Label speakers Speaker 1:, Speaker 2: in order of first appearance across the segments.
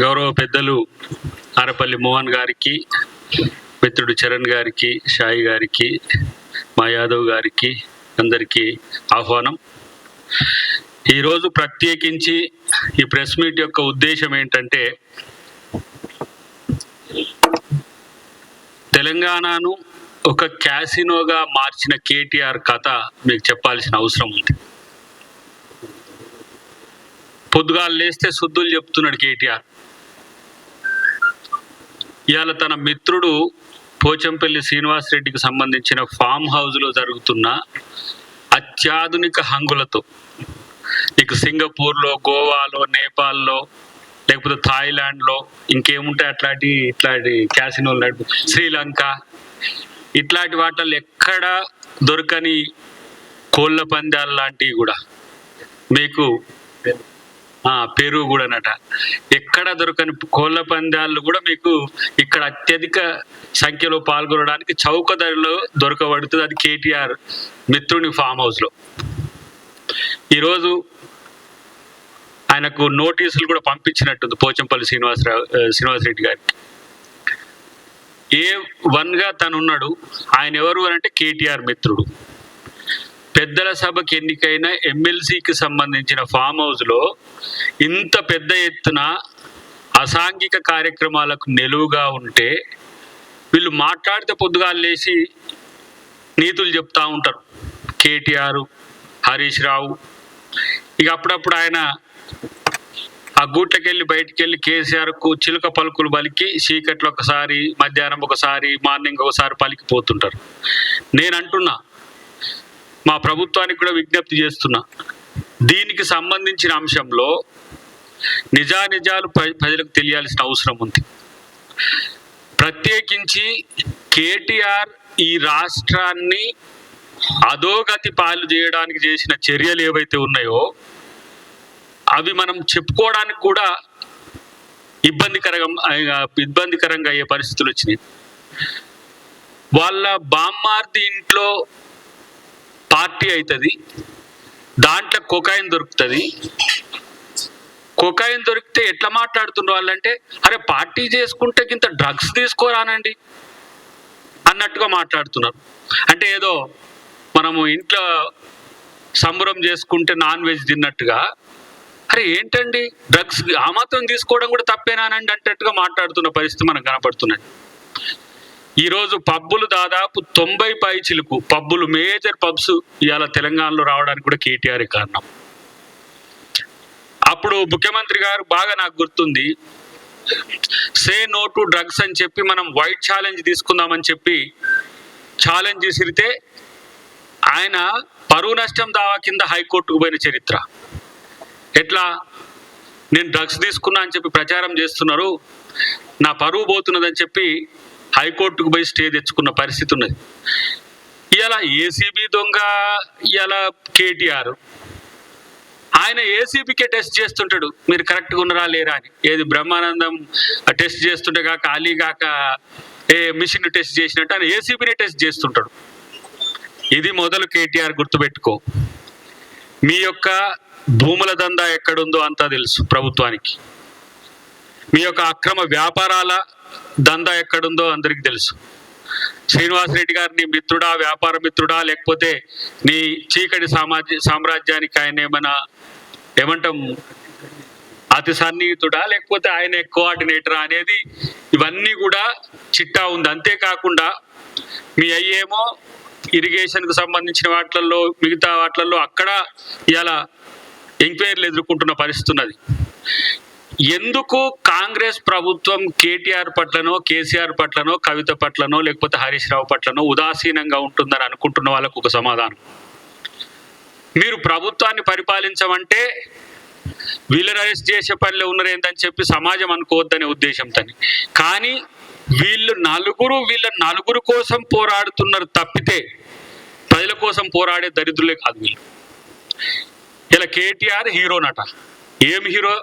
Speaker 1: గౌరవ పెద్దలు ఆరపల్లి మోహన్ గారికి మిత్రుడు చరణ్ గారికి షాయి గారికి మా యాదవ్ గారికి అందరికీ ఆహ్వానం. ఈరోజు ప్రత్యేకించి ఈ ప్రెస్ మీట్ యొక్క ఉద్దేశం ఏంటంటే తెలంగాణను ఒక క్యాసినోగా మార్చిన కేటీఆర్ కథ మీకు చెప్పాల్సిన అవసరం ఉంది. పొద్దుగాలు లేస్తే శుద్ధులు చెప్తున్నాడు కేటీఆర్. ఇవాళ తన మిత్రుడు పోచంపల్లి శ్రీనివాస్ రెడ్డికి సంబంధించిన ఫామ్ హౌస్లో జరుగుతున్న అత్యాధునిక హంగులతో నీకు సింగపూర్లో గోవాలో నేపాల్లో లేకపోతే థాయిలాండ్లో ఇంకేముంటే అట్లాంటి ఇట్లాంటి క్యాసినోలు నడుపు శ్రీలంక ఇట్లాంటి వాటిల్లో ఎక్కడ దొరకని కోళ్ళ పందాలు లాంటివి కూడా మీకు పెరుగు కూడా కూడానట. ఎక్కడ దొరకని కోళ్ళ పందాలు కూడా మీకు ఇక్కడ అత్యధిక సంఖ్యలో పాల్గొనడానికి చౌక ధరలో దొరకబడుతుంది. అది కేటీఆర్ మిత్రుని ఫామ్ హౌస్లో. ఈరోజు ఆయనకు నోటీసులు కూడా పంపించినట్టుంది పోచంపల్లి శ్రీనివాసరావు శ్రీనివాసరెడ్డి గారికి ఏ వన్గా తను ఉన్నాడు ఆయన ఎవరు అని అంటే కేటీఆర్ మిత్రుడు. పెద్దల సభకి ఎన్నికైన ఎమ్మెల్సీకి సంబంధించిన ఫామ్ హౌస్లో ఇంత పెద్ద ఎత్తున అసాంఘిక కార్యక్రమాలకు నిలువుగా ఉంటే వీళ్ళు మాట్లాడితే పొద్దుగాలు లేచి నీతులు చెప్తా ఉంటారు. కేటీఆర్ హరీష్ రావు. ఇక అప్పుడప్పుడు ఆయన ఆ గూట్లకెళ్ళి బయటికి వెళ్ళి కేసీఆర్కు చిలుక పలుకులు పలికి చీకట్లు ఒకసారి మధ్యాహ్నం ఒకసారి మార్నింగ్ ఒకసారి పలికిపోతుంటారు. నేను అంటున్నా మా ప్రభుత్వానికి కూడా విజ్ఞప్తి చేస్తున్నా. దీనికి సంబంధించిన అంశంలో నిజానిజాలు ప్ర- ప్రజలకు తెలియాల్సిన అవసరం ఉంది. ప్రత్యేకించి కేటీఆర్ ఈ రాష్ట్రాన్ని అధోగతి పాలు చేయడానికి చేసిన చర్యలు ఏవైతే ఉన్నాయో అవి మనం చెప్పుకోవడానికి కూడా ఇబ్బందికరంగా ఇబ్బందికరంగా అయ్యే పరిస్థితులు వచ్చినాయి. వాళ్ళ బామ్మార్ది ఇంట్లో పార్టీ అవుతుంది దాంట్లో కొకాయిన్ దొరుకుతుంది. కొకాయిన్ దొరికితే ఎట్లా మాట్లాడుతున్న వాళ్ళంటే అరే పార్టీ చేసుకుంటే ఇంత డ్రగ్స్ తీసుకోరానండి అన్నట్టుగా మాట్లాడుతున్నారు. అంటే ఏదో మనము ఇంట్లో సంబరం చేసుకుంటే నాన్ వెజ్ తిన్నట్టుగా అరే ఏంటండి? డ్రగ్స్ ఆ మాత్రం తీసుకోవడం కూడా తప్పేనానండి అంటట్టుగా మాట్లాడుతున్న పరిస్థితి మనకు కనపడుతున్నది. ఈరోజు పబ్బులు దాదాపు తొంభై పై చిలుకు పబ్బులు మేజర్ పబ్స్ ఇవాళ తెలంగాణలో రావడానికి కూడా కేటీఆర్ కారణం. అప్పుడు ముఖ్యమంత్రి గారు బాగా నాకు గుర్తుంది. సే నో టు డ్రగ్స్ అని చెప్పి మనం వైట్ ఛాలెంజ్ తీసుకుందామని చెప్పి ఛాలెంజ్ చేసిరితే ఆయన పరువు నష్టం దావా కింద హైకోర్టుకు పోయిన చరిత్ర. ఎట్లా? నేను డ్రగ్స్ తీసుకున్నా అని చెప్పి ప్రచారం చేస్తున్నారు. నా పరువు పోతున్నదని చెప్పి హైకోర్టుకు పోయి స్టే తెచ్చుకున్న పరిస్థితి ఉన్నది. ఇలా ఏసీబీ దొంగ ఇలా కేటీఆర్. ఆయన ఏసీబీకే టెస్ట్ చేస్తుంటాడు. మీరు కరెక్ట్గా ఉన్నారా లేరా అని. ఏది బ్రహ్మానందం టెస్ట్ చేస్తుంటే కాక అలీ కాక ఏ మిషన్ టెస్ట్ చేసినట్టు ఆయన ఏసీబీనే టెస్ట్ చేస్తుంటాడు. ఇది మొదలు కేటీఆర్ గుర్తుపెట్టుకో. మీ యొక్క భూముల దందా ఎక్కడుందో అంతా తెలుసు ప్రభుత్వానికి. మీ యొక్క అక్రమ వ్యాపారాల దందా ఎక్కడుందో అందరికి తెలుసు. శ్రీనివాస్ రెడ్డి గారు నీ మిత్రుడా వ్యాపార మిత్రుడా లేకపోతే నీ చీకటి సామాజ్య సామ్రాజ్యానికి ఆయన ఏమైనా ఏమంటాం అతి సన్నిహితుడా లేకపోతే ఆయన కోఆర్డినేటరా అనేది ఇవన్నీ కూడా చిట్టా ఉంది. అంతేకాకుండా మీ అయ్యేమో ఇరిగేషన్కు సంబంధించిన వాటిల్లో మిగతా వాటిల్లో అక్కడ ఇలా ఎంక్వైరీలు ఎదుర్కొంటున్న పరిస్థితి ఉన్నది ఎందుకు కాంగ్రెస్ ప్రభుత్వం కేటీఆర్ పట్లనో కేసీఆర్ పట్లనో కవిత పట్లనో లేకపోతే హరీష్ రావు పట్లనో ఉదాసీనంగా ఉంటుందని అనుకుంటున్న వాళ్ళకు ఒక సమాధానం? మీరు ప్రభుత్వాన్ని పరిపాలించమంటే వీళ్ళని అరెస్ట్ చేసే పనిలో ఉన్నారు ఏంటని చెప్పి సమాజం అనుకోవద్దనే ఉద్దేశంతో కానీ వీళ్ళు నలుగురు వీళ్ళ నలుగురు కోసం పోరాడుతున్నారు తప్పితే ప్రజల కోసం పోరాడే దరిద్రులే కాదు వీళ్ళు. ఇలా కేటీఆర్ హీరోనట ఏం హీరో?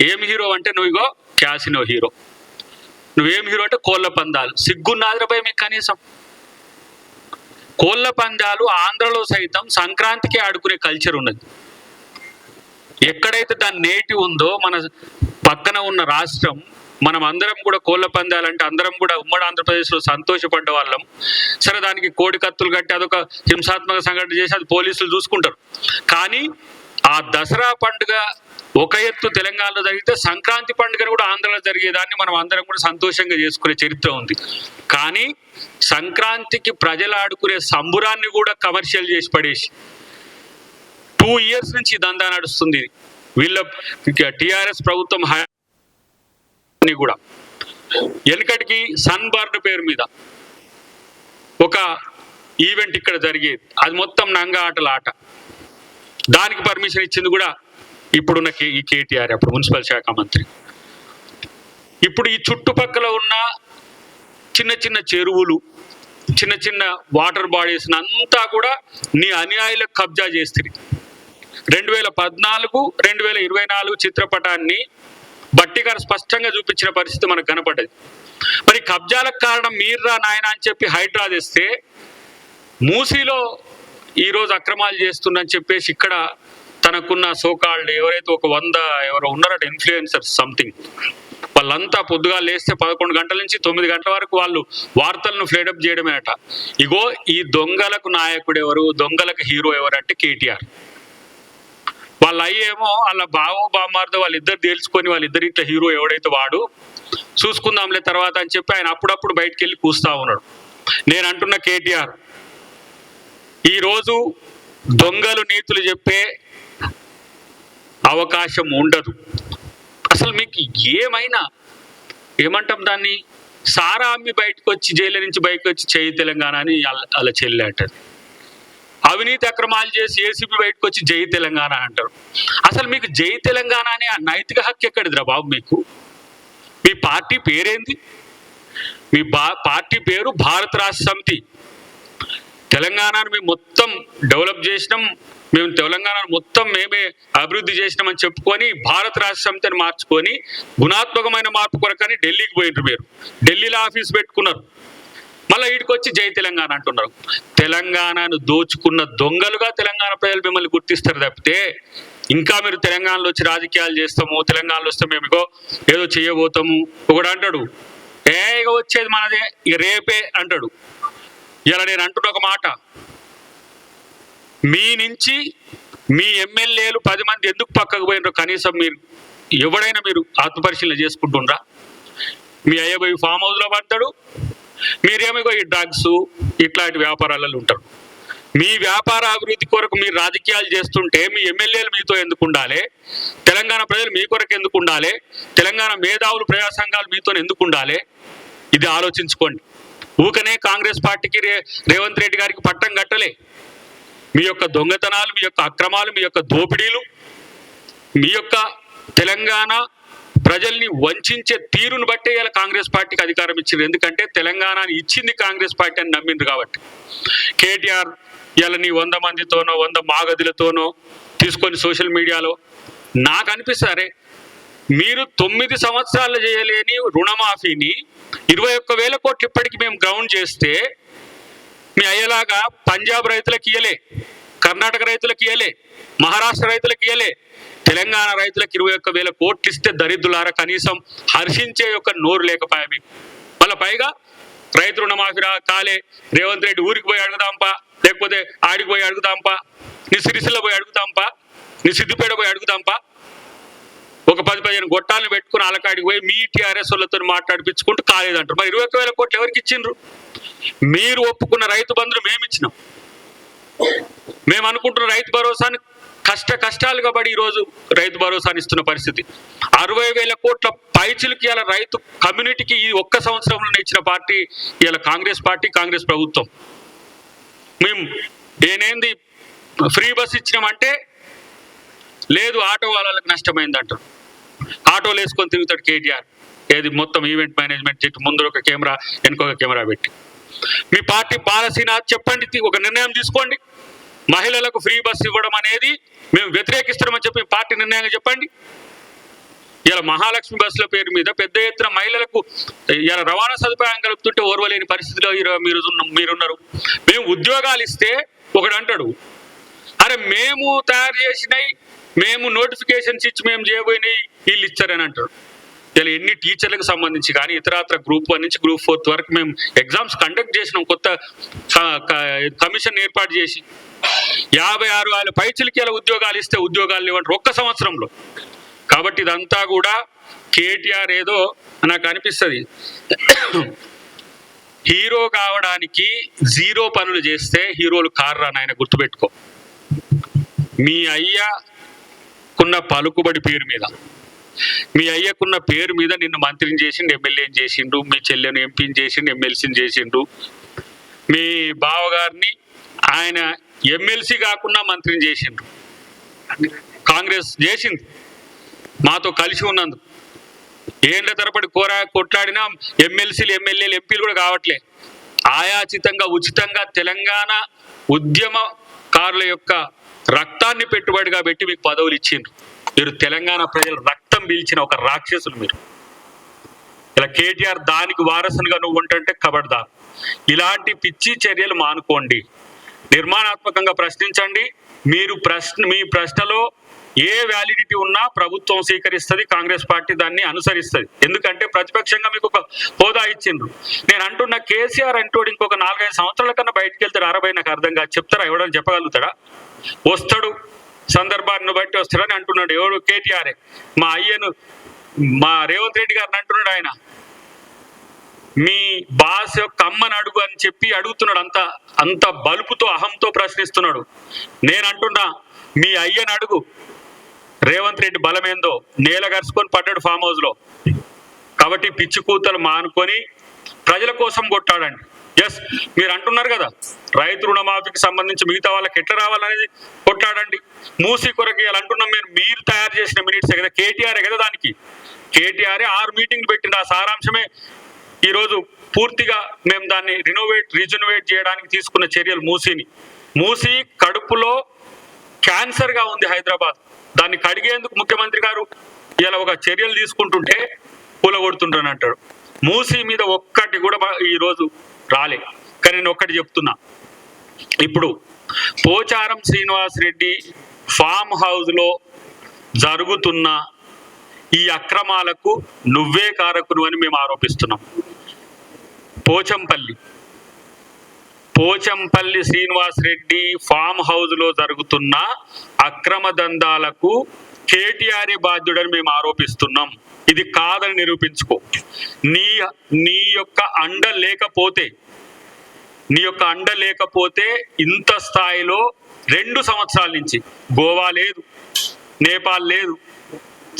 Speaker 1: ఏం హీరో అంటే నువ్వు ఇగో క్యాసినో హీరో. నువ్వేం హీరో అంటే కోళ్ళ పందాలు. సిగ్గున్నాదిరపై మీకు కనీసం. కోళ్ళ పందాలు ఆంధ్రలో సైతం సంక్రాంతికి ఆడుకునే కల్చర్ ఉన్నది. ఎక్కడైతే దాని నేటి ఉందో మన పక్కన ఉన్న రాష్ట్రం మనం అందరం కూడా కోళ్ళ పందాలంటే అందరం కూడా ఉమ్మడి ఆంధ్రప్రదేశ్లో సంతోషపడ్డ వాళ్ళం. సరే దానికి కోడి కత్తులు కట్టి అదొక హింసాత్మక సంఘటన చేసి అది పోలీసులు చూసుకుంటారు. కానీ ఆ దసరా పండుగ ఒక ఎత్తు తెలంగాణలో జరిగితే సంక్రాంతి పండుగను కూడా ఆంధ్రలో జరిగేదాన్ని మనం అందరం కూడా సంతోషంగా చేసుకునే చరిత్ర ఉంది. కానీ సంక్రాంతికి ప్రజలు ఆడుకునే సంబురాన్ని కూడా కమర్షియల్ చేసి పడేసి టూ ఇయర్స్ నుంచి దందా నడుస్తుంది. వీళ్ళ టిఆర్ఎస్ ప్రభుత్వం కూడా. వెనుకటికి సన్బర్న్ పేరు మీద ఒక ఈవెంట్ ఇక్కడ జరిగేది. అది మొత్తం నంగ ఆటల ఆట. దానికి పర్మిషన్ ఇచ్చింది కూడా ఇప్పుడున్న కే ఈ కేటీఆర్ అప్పుడు మున్సిపల్ శాఖ మంత్రి. ఇప్పుడు ఈ చుట్టుపక్కల ఉన్న చిన్న చిన్న చెరువులు చిన్న చిన్న వాటర్ బాడీస్ అంతా కూడా నీ అనుయాయులకు కబ్జా చేస్తుంది రెండు వేల పద్నాలుగు రెండు వేల ఇరవై నాలుగు చిత్రపటాన్ని బట్టి గారు స్పష్టంగా చూపించిన పరిస్థితి మనకు కనపడ్డది. మరి కబ్జాలకు కారణం మీర్రా నాయన అని చెప్పి హైడ్రా తెస్తే మూసీలో ఈరోజు అక్రమాలు చేస్తుందని చెప్పేసి ఇక్కడ తనకున్న సోకాళ్ళు ఎవరైతే ఒక వంద ఎవరో ఉన్నారట ఇన్ఫ్లుయెన్సర్స్ సంథింగ్ వాళ్ళంతా పొద్దుగా లేస్తే పదకొండు గంటల నుంచి తొమ్మిది గంటల వరకు వాళ్ళు వార్తలను ఫ్లేడప్ చేయడమేట ఇగో ఈ దొంగలకు నాయకుడు ఎవరు దొంగలకు హీరో ఎవరు అంటే కేటీఆర్. వాళ్ళ అయ్యేమో వాళ్ళ బావో బామ్మార్దో వాళ్ళిద్దరు తేల్చుకొని వాళ్ళిద్దరు ఇట్లా హీరో ఎవడైతే వాడు చూసుకుందాంలే తర్వాత అని చెప్పి ఆయన అప్పుడప్పుడు బయటికి వెళ్ళి కూస్తా ఉన్నాడు. నేను అంటున్న కేటీఆర్ ఈరోజు దొంగలు నీతులు చెప్పే అవకాశం ఉండదు. అసలు మీకు ఏమైనా ఏమంటాం దాన్ని? సారా అమ్మి బయటకు వచ్చి జైలు నుంచి బయటకు వచ్చి చేయి తెలంగాణ అని అలా- అలా చెల్లి అంటది అవినీతి అక్రమాలు చేసి ఏసీబీ బయటకు వచ్చి జై తెలంగాణ అంటారు. అసలు మీకు జై తెలంగాణ అనే ఆ నైతిక హక్కు ఎక్కడిదిరా బాబు మీకు? మీ పార్టీ పేరేంది? మీ బా పార్టీ పేరు భారత రాష్ట్ర సమితి. తెలంగాణను మేము మొత్తం డెవలప్ చేసినాం. మేము తెలంగాణను మొత్తం మేమే అభివృద్ధి చేసినామని చెప్పుకొని భారత రాష్ట్ర సమితిని మార్చుకొని గుణాత్మకమైన మార్పు కొరకని ఢిల్లీకి పోయినారు మీరు. ఢిల్లీలో ఆఫీస్ పెట్టుకున్నారు. మళ్ళీ వీడికి వచ్చి జై తెలంగాణ అంటున్నారు. తెలంగాణను దోచుకున్న దొంగలుగా తెలంగాణ ప్రజలు మిమ్మల్ని గుర్తిస్తారు తప్పితే ఇంకా మీరు తెలంగాణలో వచ్చి రాజకీయాలు చేస్తాము తెలంగాణలో వస్తే మేము ఏదో చేయబోతాము. ఒకడు అంటాడు ఏ ఇక వచ్చేది మనదే ఇక రేపే అంటాడు. ఇలా నేను అంటున్న ఒక మాట. మీ నుంచి మీ ఎమ్మెల్యేలు పది మంది ఎందుకు పక్కకు పోయినారో కనీసం మీరు ఎవడైనా మీరు ఆత్మపరిశీలన చేసుకుంటుండ్రా? మీ అయ్యబోయి ఫామ్ హౌస్లో పడతాడు మీరేమో ఈ డ్రగ్స్ ఇట్లాంటి వ్యాపారాలలో ఉంటారు. మీ వ్యాపార అభివృద్ధి కొరకు మీరు రాజకీయాలు చేస్తుంటే మీ ఎమ్మెల్యేలు మీతో ఎందుకు ఉండాలి? తెలంగాణ ప్రజలు మీ కొరకు ఎందుకు ఉండాలి? తెలంగాణ మేధావులు ప్రజా సంఘాలు మీతో ఎందుకు ఉండాలి? ఇది ఆలోచించుకోండి. ఊకనే కాంగ్రెస్ పార్టీకి రే రేవంత్ రెడ్డి గారికి పట్టం కట్టలే. మీ యొక్క దొంగతనాలు మీ యొక్క అక్రమాలు మీ యొక్క దోపిడీలు మీ యొక్క తెలంగాణ ప్రజల్ని వంచే తీరును బట్టే ఇలా కాంగ్రెస్ పార్టీకి అధికారం ఇచ్చింది ఎందుకంటే తెలంగాణని ఇచ్చింది కాంగ్రెస్ పార్టీ అని నమ్మిండ్రు కాబట్టి. కేటీఆర్ ఇలా నీ వంద మందితోనో వంద మాగదులతోనో తీసుకొని సోషల్ మీడియాలో నాకు అనిపిస్తారే మీరు తొమ్మిది సంవత్సరాలు చేయలేని రుణమాఫీని ఇరవై ఒక్క వేల కోట్లు ఇప్పటికి మేము గ్రౌండ్ చేస్తే మీ అయ్యేలాగా పంజాబ్ రైతులకు ఇయ్యలే కర్ణాటక రైతులకు ఇయ్యలే మహారాష్ట్ర రైతులకు ఇయ్యలే తెలంగాణ రైతులకు ఇరవై ఒక్క వేల కోట్లు ఇస్తే దరిద్రులారా కనీసం హర్షించే యొక్క నోరు లేకపోయా మీకు? మళ్ళీ పైగా రైతు రుణమాఫీ కాలే రేవంత్ రెడ్డి ఊరికి పోయి అడుగుదాంపా లేకపోతే ఆడికి పోయి అడుగుదాంపా నీ పోయి అడుగుదాంపా నిసిద్దిపేట పోయి అడుగుదాంపా ఒక పది పదిహేను గొట్టాలను పెట్టుకుని అలకాడికి పోయి మీ టీఆర్ఎస్ వాళ్ళతో మాట్లాడిపించుకుంటూ కాలేదంటారు మరి ఇరవై ఒక్క వేల కోట్లు ఎవరికి ఇచ్చిండ్రు? మీరు ఒప్పుకున్న రైతు బంధులు మేము ఇచ్చినాం. మేము అనుకుంటున్న రైతు భరోసాని కష్ట కష్టాలుగా పడి ఈరోజు రైతు భరోసాని ఇస్తున్న పరిస్థితి. అరవై వేల కోట్ల పైచులకి ఇలా రైతు కమ్యూనిటీకి ఈ ఒక్క సంవత్సరంలో ఇచ్చిన పార్టీ ఇలా కాంగ్రెస్ పార్టీ కాంగ్రెస్ ప్రభుత్వం. మేము నేనేంది ఫ్రీ బస్ ఇచ్చినామంటే లేదు ఆటో వాళ్ళకి నష్టమైంది అంటారు. ఆటోలు వేసుకొని తిరుగుతాడు కేటీఆర్. ఏది మొత్తం ఈవెంట్ మేనేజ్మెంట్ చెట్టు ముందు ఒక కెమెరా వెనుక ఒక కెమెరా పెట్టి. మీ పార్టీ పాలసీనా? చెప్పండి ఒక నిర్ణయం తీసుకోండి. మహిళలకు ఫ్రీ బస్ ఇవ్వడం అనేది మేము వ్యతిరేకిస్తున్నామని చెప్పి పార్టీ నిర్ణయంగా చెప్పండి. ఇలా మహాలక్ష్మి బస్సుల పేరు మీద పెద్ద ఎత్తున మహిళలకు ఇలా రవాణా సదుపాయం కలుపుతుంటే ఓర్వలేని పరిస్థితిలో మీరు ఉన్న- మీరున్నారు. మేము ఉద్యోగాలు ఇస్తే ఒకడు అంటాడు అరే మేము తయారు చేసినవి మేము నోటిఫికేషన్స్ ఇచ్చి మేము చేయబోయినాయి వీళ్ళు ఇచ్చారని అంటారు. ఇలా ఎన్ని టీచర్లకు సంబంధించి కానీ ఇతరత్ర గ్రూప్ వన్ నుంచి గ్రూప్ ఫోర్త్ వరకు మేము ఎగ్జామ్స్ కండక్ట్ చేసినాం కొత్త కమిషన్ ఏర్పాటు చేసి. యాభై ఆరు వేల పైచిలకి ఉద్యోగాలు ఇస్తే ఉద్యోగాలు ఇవ్వండి ఒక్క సంవత్సరంలో. కాబట్టి ఇదంతా కూడా కేటీఆర్ ఏదో నాకు అనిపిస్తుంది. హీరో కావడానికి జీరో పనులు చేస్తే హీరోలు కారు నాయన గుర్తుపెట్టుకో. మీ అయ్యకున్న పలుకుబడి పేరు మీద. మీ అయ్యకున్న పేరు మీద నిన్ను మంత్రిని చేసిండు ఎమ్మెల్యేని చేసిండు మీ చెల్లెను ఎంపీని చేసిండు ఎమ్మెల్సీని చేసిండు. మీ బావగారిని ఆయన ఎమ్మెల్సీ కాకుండా మంత్రిని చేసిండు. కాంగ్రెస్ చేసింది. మాతో కలిసి ఉన్నందుకు ఏండ్ల తరబడి కోర కొట్లాడినా ఎమ్మెల్సీలు ఎమ్మెల్యేలు ఎంపీలు కూడా కావట్లే. ఆయాచితంగా ఉచితంగా తెలంగాణ ఉద్యమకారుల యొక్క రక్తాన్ని పెట్టుబడిగా పెట్టి మీకు పదవులు ఇచ్చిండ్రు మీరు తెలంగాణ ప్రజలు రక్తం పీల్చిన ఒక రాక్షసులు మీరు. ఇలా కేటీఆర్ దానికి వారసునిగా నువ్వు ఉంటుంటే కబడ్దార్ ఇలాంటి పిచ్చి చర్యలు మానుకోండి. నిర్మాణాత్మకంగా ప్రశ్నించండి. మీరు ప్రశ్న మీ ప్రశ్నలో ఏ వ్యాలిడిటీ ఉన్నా ప్రభుత్వం స్వీకరిస్తుంది కాంగ్రెస్ పార్టీ దాన్ని అనుసరిస్తుంది. ఎందుకంటే ప్రతిపక్షంగా మీకు ఒక హోదా ఇచ్చిండ్రు. నేను అంటున్న కేసీఆర్ అంటోడు ఇంకొక నాలుగైదు సంవత్సరాల కన్నా బయటకు వెళ్తాడు అరవై నాకు అర్థం కాదు. చెప్తారా? ఎవడని చెప్పగలుగుతాడా? వస్తాడు. సందర్భాన్ని బట్టి వస్తాడని అంటున్నాడు. ఎవడు కేటీఆర్. మా అయ్యను మా రేవంత్ రెడ్డి గారిని అంటున్నాడు ఆయన. మీ బాస్ యొక్క అమ్మని అడుగు అని చెప్పి అడుగుతున్నాడు. అంత అంత బలుపుతో అహంతో ప్రశ్నిస్తున్నాడు. నేను అంటున్నా మీ అయ్యని అడుగు. రేవంత్ రెడ్డి బలమేందో? నేల గరుచుకొని పడ్డాడు ఫామ్ హౌస్లో. కాబట్టి పిచ్చి కూతలు మానుకొని ప్రజల కోసం కొట్టాడండి. ఎస్ మీరు అంటున్నారు కదా రైతు రుణమాఫీకి సంబంధించి మిగతా వాళ్ళకి ఎట్లా రావాలనేది కొట్లాడండి. మూసి కొరకు అంటున్నాం మీరు మీరు తయారు చేసిన మినిట్స్ కదా కేటీఆర్ కదా దానికి. కేటీఆర్ ఆరు మీటింగ్లు పెట్టింది ఆ సారాంశమే ఈరోజు పూర్తిగా మేము దాన్ని రినోవేట్ రిజనోవేట్ చేయడానికి తీసుకున్న చర్యలు మూసిని. మూసి కడుపులో క్యాన్సర్గా ఉంది హైదరాబాద్. దాన్ని కడిగేందుకు ముఖ్యమంత్రి గారు ఇలా ఒక చర్యలు తీసుకుంటుంటే కూలగొడుతుంటాను అంటాడు మూసి మీద ఒక్కటి కూడా ఈరోజు ఈ రోజు రాలే. కానీ నేను ఒక్కటి చెప్తున్నా. ఇప్పుడు పోచారం శ్రీనివాస్ రెడ్డి ఫామ్ హౌస్లో జరుగుతున్న ఈ అక్రమాలకు నువ్వే కారకును అని మేము ఆరోపిస్తున్నాం. పోచంపల్లి. పోచంపల్లి శ్రీనివాస్ రెడ్డి ఫామ్ హౌస్లో జరుగుతున్న అక్రమ దందాలకు కేటీఆర్ బాధ్యుడని మేము ఆరోపిస్తున్నాం. ఇది కాదని నిరూపించుకో. నీ నీ యొక్క అండ లేకపోతే నీ యొక్క అండ లేకపోతే ఇంత స్థాయిలో రెండు సంవత్సరాల నుంచి గోవా లేదు నేపాల్ లేదు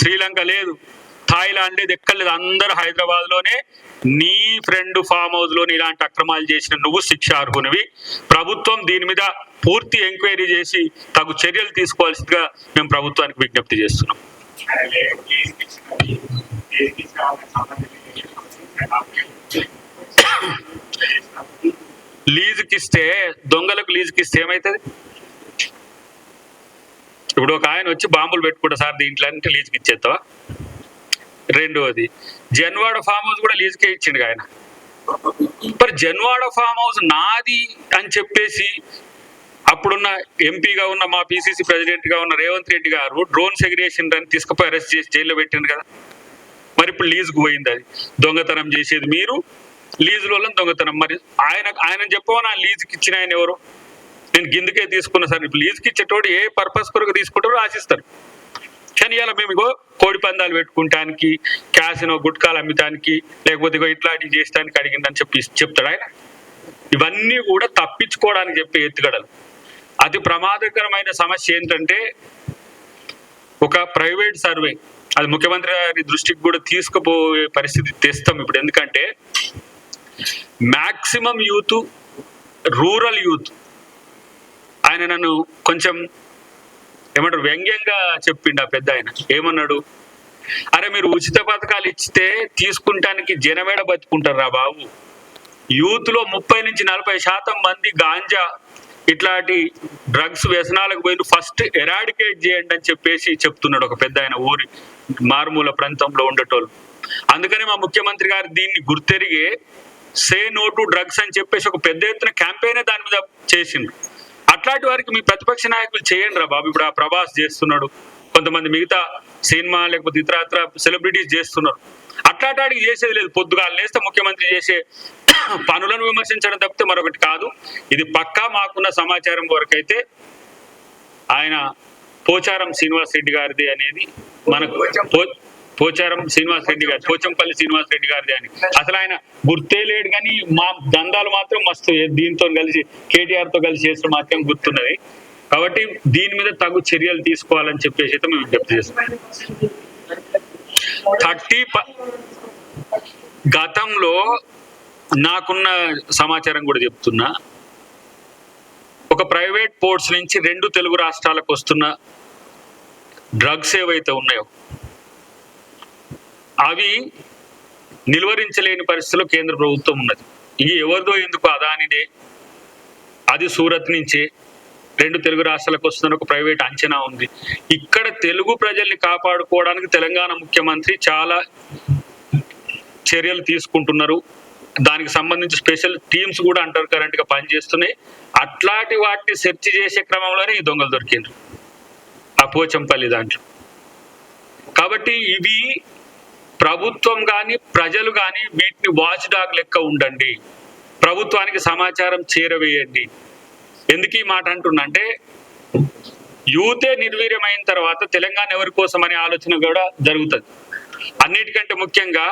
Speaker 1: శ్రీలంక లేదు థాయిలాండ్ లేదు ఎక్కర్లేదు అందరు హైదరాబాద్లోనే నీ ఫ్రెండ్ ఫామ్ హౌస్లోని ఇలాంటి అక్రమాలు చేసిన నువ్వు శిక్ష అర్హునివి ప్రభుత్వం దీని మీద పూర్తి ఎంక్వైరీ చేసి తగు చర్యలు తీసుకోవాల్సిందిగా మేము ప్రభుత్వానికి విజ్ఞప్తి చేస్తున్నాం. లీజుకిస్తే దొంగలకు లీజుకి ఇస్తే ఏమవుతుంది ఇప్పుడు ఒక ఆయన వచ్చి బాంబులు పెట్టుకుంటా సార్ దీంట్లో అంటే లీజుకి ఇచ్చేస్తావా రెండవది జన్వాడ ఫామ్ హౌస్ కూడా లీజుకే ఇచ్చిండు ఆయన. మరి జన్వాడ ఫామ్ హౌస్ నాది అని చెప్పేసి అప్పుడున్న ఎంపీగా ఉన్న మా పిసిసి ప్రెసిడెంట్గా ఉన్న రేవంత్ రెడ్డి గారు డ్రోన్ సెగ్రిగేషన్ అని తీసుకుపోయి అరెస్ట్ చేసి జైల్లో పెట్టింది కదా. మరి ఇప్పుడు లీజుకు పోయింది అది. దొంగతనం చేసేది మీరు లీజులో దొంగతనం. మరి ఆయన ఆయన చెప్పమని ఆ లీజుకి ఇచ్చిన ఆయన ఎవరు? నేను గిందుకే తీసుకున్నా సార్. ఇప్పుడు లీజుకి ఇచ్చేటోడు ఏ పర్పస్ కొరకు తీసుకుంటారో ఆశిస్తారు. కానీ ఇలా మేము ఇగో కోడి పందాలు పెట్టుకుంటానికి క్యాసినో గుట్కాలు అమ్మటానికి లేకపోతే ఇగో ఇట్లాంటివి చేసడానికి అడిగిందని చెప్పి చెప్తాడు ఆయన. ఇవన్నీ కూడా తప్పించుకోవడానికి చెప్పే ఎత్తుగడలు. అతి ప్రమాదకరమైన సమస్య ఏంటంటే ఒక ప్రైవేట్ సర్వే అది ముఖ్యమంత్రి గారి దృష్టికి కూడా తీసుకుపోయే పరిస్థితి తెస్తాం ఇప్పుడు. ఎందుకంటే మ్యాక్సిమం యూత్ రూరల్ యూత్ ఆయన నన్ను కొంచెం ఏమంటారు? వ్యంగ్యంగా చెప్పిండు ఆ పెద్ద ఆయన. ఏమన్నాడు? అరే మీరు ఉచిత పథకాలు ఇచ్చితే తీసుకుంటానికి జనమేడ బతుకుంటారు రా బాబు. యూత్లో ముప్పై నుంచి నలభై శాతం మంది గాంజా ఇట్లాంటి డ్రగ్స్ వ్యసనాలకు పోయి ఫస్ట్ ఎరాడికేట్ చేయండి అని చెప్పేసి చెప్తున్నాడు ఒక పెద్ద ఆయన ఊరి మారుమూల ప్రాంతంలో ఉండేటోళ్ళు. అందుకని మా ముఖ్యమంత్రి గారు దీన్ని గుర్తెరిగే సే నో టు డ్రగ్స్ అని చెప్పేసి ఒక పెద్ద ఎత్తున క్యాంపెయిన్ దాని మీద చేసిండు. అట్లాంటి వారికి మీ ప్రతిపక్ష నాయకులు చేయండి రా బాబు. ఇప్పుడు ఆ ప్రభాస్ చేస్తున్నాడు. కొంతమంది మిగతా సినిమా లేకపోతే ఇతర సెలబ్రిటీస్ చేస్తున్నారు. అట్లాటాడికి చేసేది లేదు. పొద్దుగా లేస్తే ముఖ్యమంత్రి చేసే పనులను విమర్శించడం తప్పితే మరొకటి కాదు. ఇది పక్కా మాకున్న సమాచారం వరకైతే ఆయన పోచారం శ్రీనివాస్ రెడ్డి గారిది అనేది మనకు పో- పోచారం శ్రీనివాస్ రెడ్డి గారు పోచంపల్లి శ్రీనివాస్ రెడ్డి గారిది అని. అసలు ఆయన గుర్తే లేడు కానీ మా దందాలు మాత్రం మస్తు దీంతో కలిసి కేటీఆర్తో కలిసి చేసిన మాత్రం గుర్తున్నది. కాబట్టి దీని మీద తగు చర్యలు తీసుకోవాలని చెప్పేసి అయితే మేము విజ్ఞప్తి చేస్తాం థర్టీ గతంలో నాకున్న సమాచారం కూడా చెప్తున్నా. ఒక ప్రైవేట్ పోర్ట్స్ నుంచి రెండు తెలుగు రాష్ట్రాలకు వస్తున్న డ్రగ్స్ ఏవైతే ఉన్నాయో అవి నిలువరించలేని పరిస్థితిలో కేంద్ర ప్రభుత్వం ఉన్నది. ఇది ఎవరిదో ఎందుకు అదానిదే? అది సూరత్ నుంచే రెండు తెలుగు రాష్ట్రాలకు వస్తున్న ఒక ప్రైవేట్ అంచనా ఉంది. ఇక్కడ తెలుగు ప్రజల్ని కాపాడుకోవడానికి తెలంగాణ ముఖ్యమంత్రి చాలా చర్యలు తీసుకుంటున్నారు. దానికి సంబంధించి స్పెషల్ టీమ్స్ కూడా అంటర్ కరెంట్గా పనిచేస్తున్నాయి. అట్లాంటి వాటిని సెర్చ్ చేసే క్రమంలోనే ఈ దొంగలు దొరికిండ్రు. ఆ పోచంపల్లి దాంట్లో. కాబట్టి ఇవి ప్రభుత్వం కానీ ప్రజలు కానీ వీటిని వాచ్ డాగ్ లెక్క ఉండండి. ప్రభుత్వానికి సమాచారం చేరవేయండి. ఎందుకు ఈ మాట అంటున్నా అంటే యూతే నిర్వీర్యమైన తర్వాత తెలంగాణ ఎవరి కోసం అనే ఆలోచన కూడా జరుగుతుంది. అన్నిటికంటే ముఖ్యంగా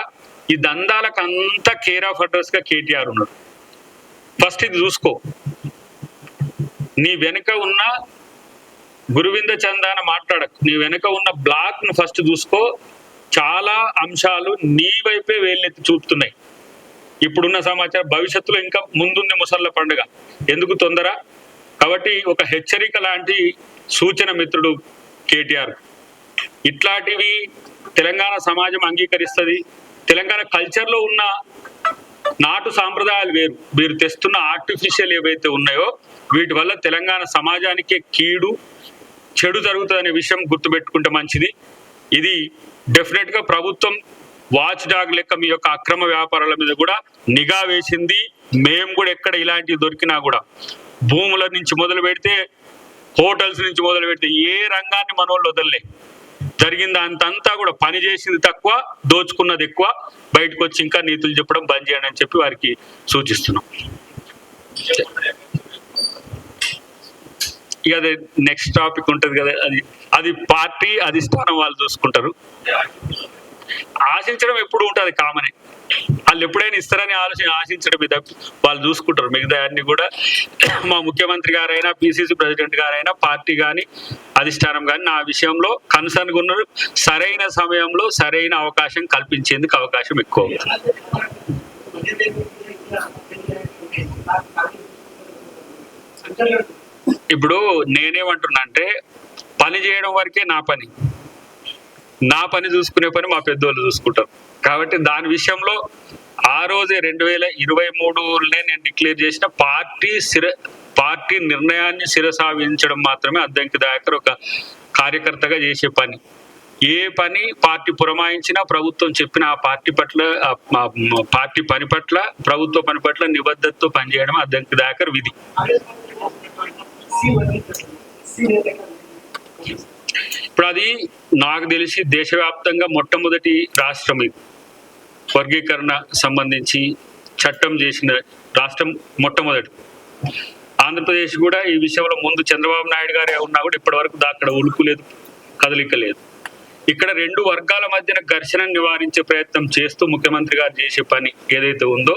Speaker 1: ఈ దందాలకు అంతా కేర్ ఆఫ్ అడ్రస్గా కేటీఆర్ ఉన్నారు ఫస్ట్ ఇది చూసుకో. నీ వెనుక ఉన్న గురువింద చందాన మాట్లాడకు. నీ వెనుక ఉన్న బ్లాక్ను ఫస్ట్ చూసుకో. చాలా అంశాలు నీ వైపే వేలెత్తి చూపుతున్నాయి. ఇప్పుడున్న సమాచారం భవిష్యత్తులో ఇంకా ముందుంది ముసళ్ళ పండుగ. ఎందుకు తొందర? కాబట్టి ఒక హెచ్చరిక లాంటి సూచన మిత్రుడు కేటీఆర్. ఇట్లాంటివి తెలంగాణ సమాజం అంగీకరిస్తుంది. తెలంగాణ కల్చర్లో ఉన్న నాటు సాంప్రదాయాలు వేరు. మీరు తెస్తున్న ఆర్టిఫిషియల్ ఏవైతే ఉన్నాయో వీటి వల్ల తెలంగాణ సమాజానికే కీడు చెడు జరుగుతుందనే విషయం గుర్తుపెట్టుకుంటే మంచిది. ఇది డెఫినెట్గా ప్రభుత్వం వాచ్ డాగ్ లెక్క మీ యొక్క అక్రమ వ్యాపారాల మీద కూడా నిఘా వేసింది. మేము కూడా ఎక్కడ ఇలాంటివి దొరికినా కూడా భూముల నుంచి మొదలు పెడితే హోటల్స్ నుంచి మొదలు పెడితే ఏ రంగాన్ని మనోళ్ళు వదలలే. జరిగింది అంతంతా కూడా పని చేసింది తక్కువ దోచుకున్నది ఎక్కువ. బయటకు వచ్చి ఇంకా నీతులు చెప్పడం బంద్ చేయండి అని చెప్పి వారికి సూచిస్తున్నాం. ఇక అదే నెక్స్ట్ టాపిక్ ఉంటుంది కదా అది అది పార్టీ అధిష్టానం వాళ్ళు చూసుకుంటారు. ఆశించడం ఎప్పుడు ఉంటుంది కామనే. వాళ్ళు ఎప్పుడైనా ఇస్తారని ఆలోచన ఆశించడం మీద వాళ్ళు చూసుకుంటారు. మిగతా అన్ని కూడా మా ముఖ్యమంత్రి గారైనా పిసిసి ప్రెసిడెంట్ గారైనా పార్టీ కానీ అధిష్టానం కానీ నా విషయంలో కన్సర్న్ ఉన్నారు సరైన సమయంలో సరైన అవకాశం కల్పించేందుకు అవకాశం ఎక్కువ అవుతుంది ఇప్పుడు నేనేమంటున్నా అంటే పని చేయడం వరకే నా పని. నా పని చూసుకునే పని మా పెద్దోళ్ళు చూసుకుంటారు. కాబట్టి దాని విషయంలో ఆ రోజే రెండు వేల ఇరవై మూడులోనే నేను డిక్లేర్ చేసిన పార్టీ శిర పార్టీ నిర్ణయాన్ని శిరసావించడం మాత్రమే అద్దంకి దాయకర్ ఒక కార్యకర్తగా చేసే పని. ఏ పని పార్టీ పురమాయించినా ప్రభుత్వం చెప్పిన ఆ పార్టీ పట్ల పార్టీ పని పట్ల ప్రభుత్వ పని పట్ల నిబద్ధతతో పనిచేయడం అద్దంకి దాయకర్ విధి. ఇప్పుడు అది నాకు తెలిసి దేశవ్యాప్తంగా మొట్టమొదటి రాష్ట్రం ఇది. వర్గీకరణ సంబంధించి చట్టం చేసిన రాష్ట్రం మొట్టమొదటి. ఆంధ్రప్రదేశ్ కూడా ఈ విషయంలో ముందు చంద్రబాబు నాయుడు గారే ఉన్నా కూడా ఇప్పటి వరకు అక్కడ ఉలుకు లేదు కదలిక లేదు. ఇక్కడ రెండు వర్గాల మధ్యన ఘర్షణ నివారించే ప్రయత్నం చేస్తూ ముఖ్యమంత్రి గారు చేసే పని ఏదైతే ఉందో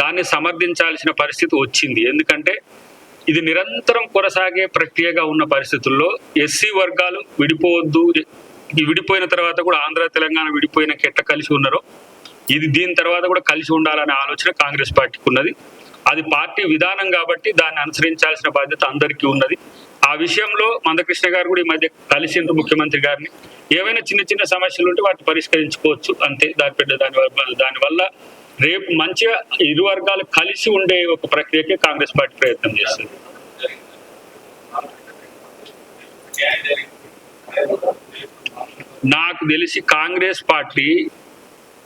Speaker 1: దాన్ని సమర్థించాల్సిన పరిస్థితి వచ్చింది. ఎందుకంటే ఇది నిరంతరం కొనసాగే ప్రక్రియగా ఉన్న పరిస్థితుల్లో ఎస్సీ వర్గాలు విడిపోవద్దు విడిపోయిన తర్వాత కూడా ఆంధ్ర తెలంగాణ విడిపోయిన కెట్ట కలిసి ఉన్నారో ఇది దీని తర్వాత కూడా కలిసి ఉండాలనే ఆలోచన కాంగ్రెస్ పార్టీకి ఉన్నది. అది పార్టీ విధానం కాబట్టి దాన్ని అనుసరించాల్సిన బాధ్యత అందరికీ ఉన్నది. ఆ విషయంలో మందకృష్ణ గారు కూడా ఈ మధ్య కలిసిండ్రు ముఖ్యమంత్రి గారిని. ఏవైనా చిన్న చిన్న సమస్యలు ఉంటే వాటిని పరిష్కరించుకోవచ్చు అంతే. దాని పెద్ద దాని దానివల్ల రేపు మంచిగా ఇరు వర్గాలు కలిసి ఉండే ఒక ప్రక్రియకే కాంగ్రెస్ పార్టీ ప్రయత్నం చేస్తుంది. నాకు తెలిసి కాంగ్రెస్ పార్టీ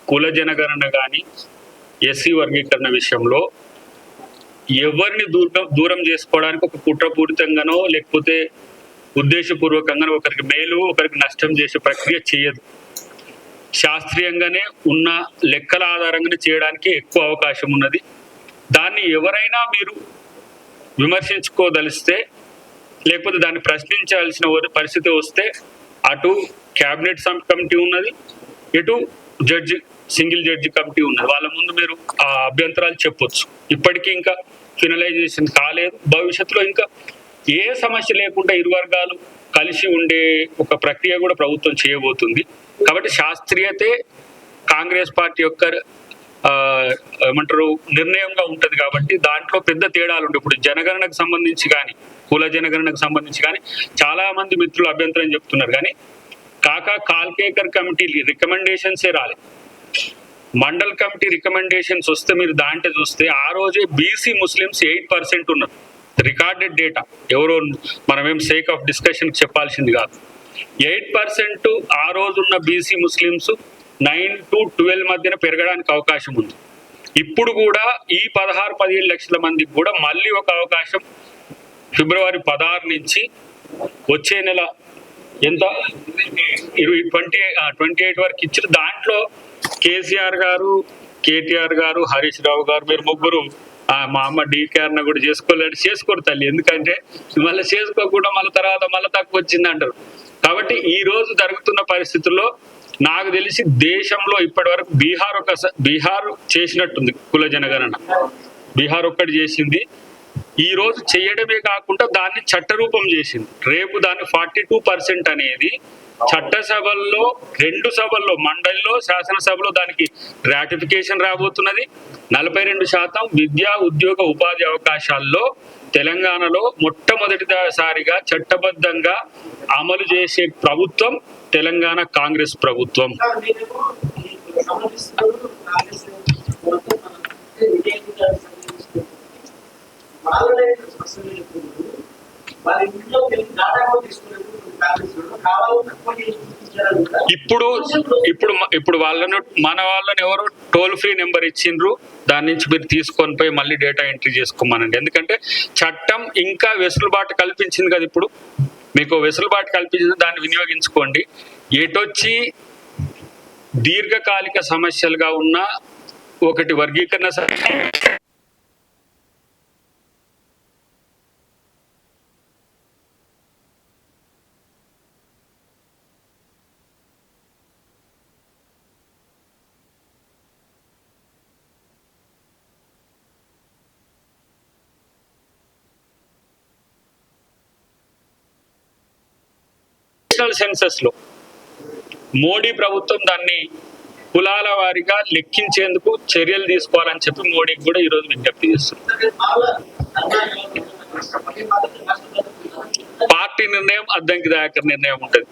Speaker 1: కుల జనగణన కానీ ఎస్సీ వర్గీకరణ విషయంలో ఎవరిని దూరం దూరం చేసుకోవడానికి ఒక కుట్రపూరితంగానో లేకపోతే ఉద్దేశపూర్వకంగానో ఒకరికి మేలు ఒకరికి నష్టం చేసే ప్రక్రియ చేయదు. శాస్త్రీయంగానే ఉన్న లెక్కల ఆధారంగానే చేయడానికి ఎక్కువ అవకాశం ఉన్నది. దాన్ని ఎవరైనా మీరు విమర్శించుకోదలిస్తే లేకపోతే దాన్ని ప్రశ్నించాల్సిన పరిస్థితి వస్తే అటు క్యాబినెట్ సబ్ కమిటీ ఉన్నది ఇటు జడ్జి సింగిల్ జడ్జి కమిటీ ఉన్నది. వాళ్ళ ముందు మీరు ఆ అభ్యంతరాలు చెప్పొచ్చు. ఇప్పటికీ ఇంకా ఫినలైజేషన్ కాలేదు. భవిష్యత్తులో ఇంకా ఏ సమస్య లేకుండా ఇరు వర్గాలు కలిసి ఉండే ఒక ప్రక్రియ కూడా ప్రభుత్వం చేయబోతుంది. కాబట్టి శాస్త్రీయతే కాంగ్రెస్ పార్టీ యొక్క ఏమంటారు నిర్ణయంగా ఉంటుంది కాబట్టి దాంట్లో పెద్ద తేడాలు ఉంటాయి ఇప్పుడు జనగణనకు సంబంధించి కానీ కుల జనగణనకు సంబంధించి కానీ చాలా మంది మిత్రులు అభ్యంతరం చెప్తున్నారు. కానీ కాకా కాల్కేకర్ కమిటీ రికమెండేషన్సే రాలేదు మండల్ కమిటీ రికమెండేషన్స్ వస్తే మీరు దాంట్లో చూస్తే ఆ రోజే బీసీ ముస్లిమ్స్ ఎయిట్ పర్సెంట్ ఉన్నారు. Recorded data. ఎవరో మనమేం సేక్ ఆఫ్ డిస్కషన్ చెప్పాల్సింది కాదు. ఎయిట్ పర్సెంట్ ఆ రోజున్న BC Muslims nine to twelve మధ్యన పెరగడానికి అవకాశం ఉంది. ఇప్పుడు కూడా ఈ పదహారు పదిహేడు లక్షల మందికి కూడా మళ్ళీ ఒక అవకాశం ఫిబ్రవరి పదహారు నుంచి వచ్చే నెల ఎంత? ఇరవై ట్వంటీ ట్వంటీ ఎయిట్ వరకు ఇచ్చిన దాంట్లో కేసీఆర్ గారు కేటీఆర్ గారు హరీష్ రావు గారు మీరు ముగ్గురు మా అమ్మ డీకేఆర్ కూడా చేసుకోలేడు. చేసుకోరు తల్లి. ఎందుకంటే మళ్ళీ చేసుకోకుండా మళ్ళీ తర్వాత మళ్ళీ తక్కువ వచ్చింది అంటారు. కాబట్టి ఈ రోజు జరుగుతున్న పరిస్థితుల్లో నాకు తెలిసి దేశంలో ఇప్పటి వరకు బీహార్ ఒక బీహార్ చేసినట్టుంది కుల జనగణన. బీహార్ ఒక్కటి చేసింది. ఈ రోజు చేయడమే కాకుండా దాన్ని చట్టరూపం చేసింది. రేపు దాన్ని ఫార్టీ టూ పర్సెంట్ అనేది చట్టసభల్లో రెండు సభల్లో మండలిలో శాసనసభలో దానికి రాటిఫికేషన్ రాబోతున్నది. నలభై రెండు శాతం విద్యా ఉద్యోగ ఉపాధి అవకాశాల్లో తెలంగాణలో మొట్టమొదటిసారిగా చట్టబద్ధంగా అమలు చేసే ప్రభుత్వం తెలంగాణ కాంగ్రెస్ ప్రభుత్వం.
Speaker 2: వాళ్ళ కావాలని తక్కువ
Speaker 1: ఇప్పుడు ఇప్పుడు ఇప్పుడు వాళ్ళను మన వాళ్ళని ఎవరు టోల్ ఫ్రీ నెంబర్ ఇచ్చిండ్రు దాని నుంచి మీరు తీసుకొని పోయి మళ్ళీ డేటా ఎంట్రీ చేసుకోమనండి. ఎందుకంటే చట్టం ఇంకా వెసులుబాటు కల్పించింది కదా ఇప్పుడు. మీకు వెసులుబాటు కల్పించింది దాన్ని వినియోగించుకోండి. ఎటొచ్చి దీర్ఘకాలిక సమస్యలుగా ఉన్న ఒకటి వర్గీకరణ నేషనల్ సెన్సస్లో మోడీ ప్రభుత్వం దాన్ని కులాల వారిగా లెక్కించేందుకు చర్యలు తీసుకోవాలని చెప్పి మోడీకి కూడా ఈ రోజు విజ్ఞప్తి చేస్తుంది పార్టీ నిర్ణయం అద్దంకి దాకా నిర్ణయం ఉంటుంది.